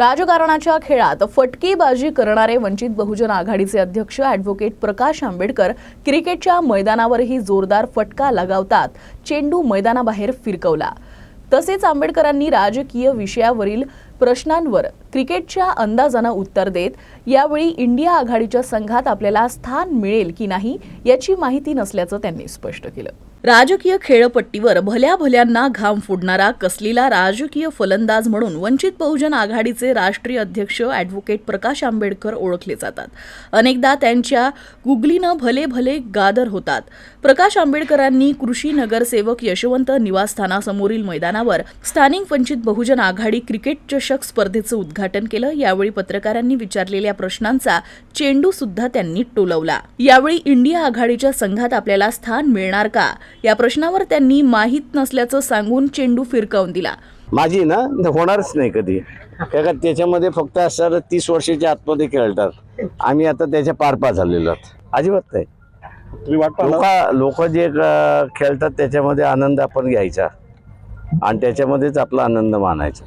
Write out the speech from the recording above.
राजकारणाच्या खेळात फटकेबाजी करणारे वंचित बहुजन आघाडीचे अध्यक्ष ॲडव्होकेट प्रकाश आंबेडकर क्रिकेटच्या मैदानावरही जोरदार फटका लगावतात. चेंडू मैदानाबाहेर फिरकवला. तसेच आंबेडकरांनी राजकीय विषयावरील प्रश्नांवर क्रिकेटच्या अंदाजानं उत्तर देत यावेळी इंडिया आघाडीच्या संघात आपल्याला स्थान मिळेल की नाही याची माहिती नसल्याचं त्यांनी स्पष्ट केलं. राजकीय खेळपट्टीवर भल्या भल्यांना घाम फोडणारा कसलीला राजकीय फलंदाज म्हणून वंचित बहुजन आघाडीचे राष्ट्रीय अध्यक्ष ॲडव्होकेट प्रकाश आंबेडकर ओळखले जातात. अनेकदा त्यांच्या गुगलीनं भले भले गादर होतात. प्रकाश आंबेडकरांनी कृषी नगरसेवक यशवंत निवासस्थानासमोरील मैदानावर स्थानिक वंचित बहुजन आघाडी क्रिकेट चषक स्पर्धेचं उद्घाटन केलं. यावेळी पत्रकारांनी विचारलेल्या प्रश्नांचा चेंडू सुद्धा त्यांनी टोलवला. यावेळी इंडिया आघाडीच्या संघात आपल्याला स्थान मिळणार का? या प्रश्नावर त्यांनी माहीत नसल्याचं सांगून चेंडू फिरकावून दिला. माझी ना होणारच नाही कधी. का त्याच्यामध्ये फक्त सर तीस वर्षाच्या आतमध्ये खेळतात. आम्ही आता त्याच्या पार पा झालेलो आहोत. अजिबात नाही. तुम्ही वाट लोक लोक जे खेळतात त्याच्यामध्ये आनंद आपण घ्यायचा. आणि त्याच्यामध्येच आपला आनंद मानायचा.